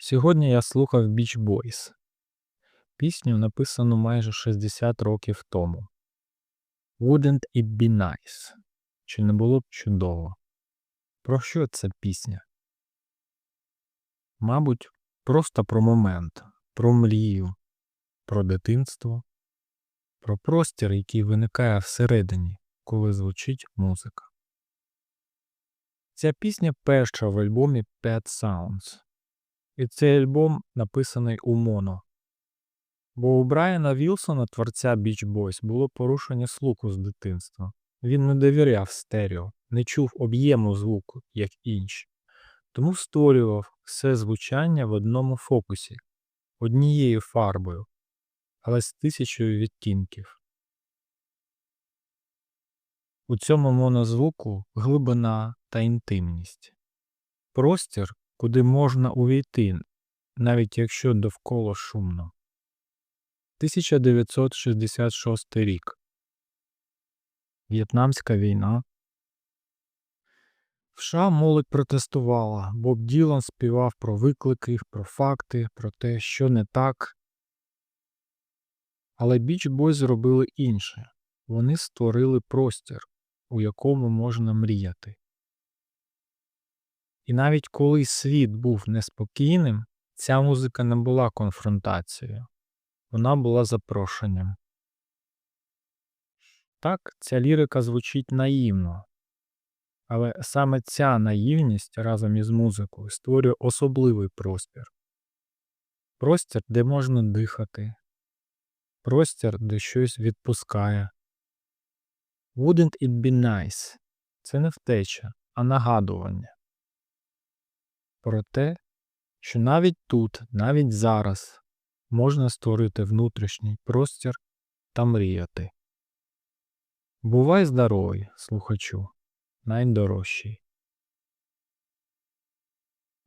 Сьогодні я слухав Beach Boys. Пісню написану майже 60 років тому. Wouldn't it be nice? Чи не було б чудово? Про що ця пісня? Мабуть, просто про момент, про мрію, про дитинство, про простір, який виникає всередині, коли звучить музика. Ця пісня перша в альбомі Pet Sounds. І цей альбом написаний у моно. Бо у Брайана Вілсона, творця Beach Boys, було порушення слуху з дитинства. Він не довіряв стерео, не чув об'єму звуку, як інші. Тому створював все звучання в одному фокусі, однією фарбою, але з тисячою відтінків. У цьому монозвуку глибина та інтимність. Простір, куди можна увійти, навіть якщо довкола шумно. 1966 рік. В'єтнамська війна. В США молодь протестувала. Боб Ділан співав про виклики, про факти, про те, що не так. Але Біч Бойз зробили інше. Вони створили простір, у якому можна мріяти. І навіть коли світ був неспокійним, ця музика не була конфронтацією, вона була запрошенням. Так, ця лірика звучить наївно, але саме ця наївність разом із музикою створює особливий простір. Простір, де можна дихати, простір, де щось відпускає. Wouldn't it be nice? Це не втеча, а нагадування про те, що навіть тут, навіть зараз можна створити внутрішній простір та мріяти. Бувай здоровий, слухачу, найдорожчий.